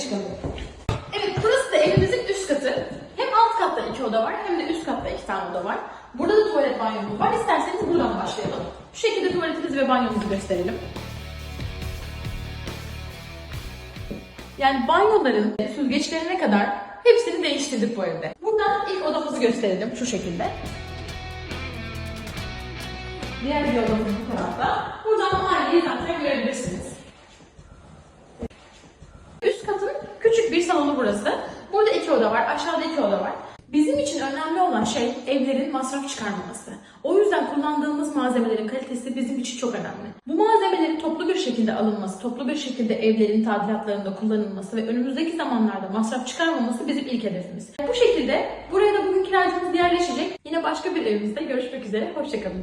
çıkalım. Evet burası da evimizin üst katı. Hem alt katta iki oda var hem de üst katta iki tane oda var. Burada da tuvalet banyomuz var. İsterseniz buradan başlayalım. Şu şekilde tuvaletimizi ve banyomuzu gösterelim. Yani banyoların süzgeçlerine kadar hepsini değiştirdik bu evde. Buradan ilk odamızı gösterelim şu şekilde. Diğer bir odamız bu tarafta. Buradan mahalleyi zaten görebilirsiniz. Üst katın küçük bir salonu burası. Burada iki oda var, aşağıda iki oda var. Bizim için önemli olan şey evlerin masraf çıkarmaması. O yüzden kullandığımız malzemelerin kalitesi bizim için çok önemli. Bu malzemelerin toplu bir şekilde alınması, toplu bir şekilde evlerin tadilatlarında kullanılması ve önümüzdeki zamanlarda masraf çıkarmaması bizim ilk hedefimiz. Bu şekilde buraya da bugün kiracımız yerleşecek. Yine başka bir evimizde görüşmek üzere. Hoşçakalın.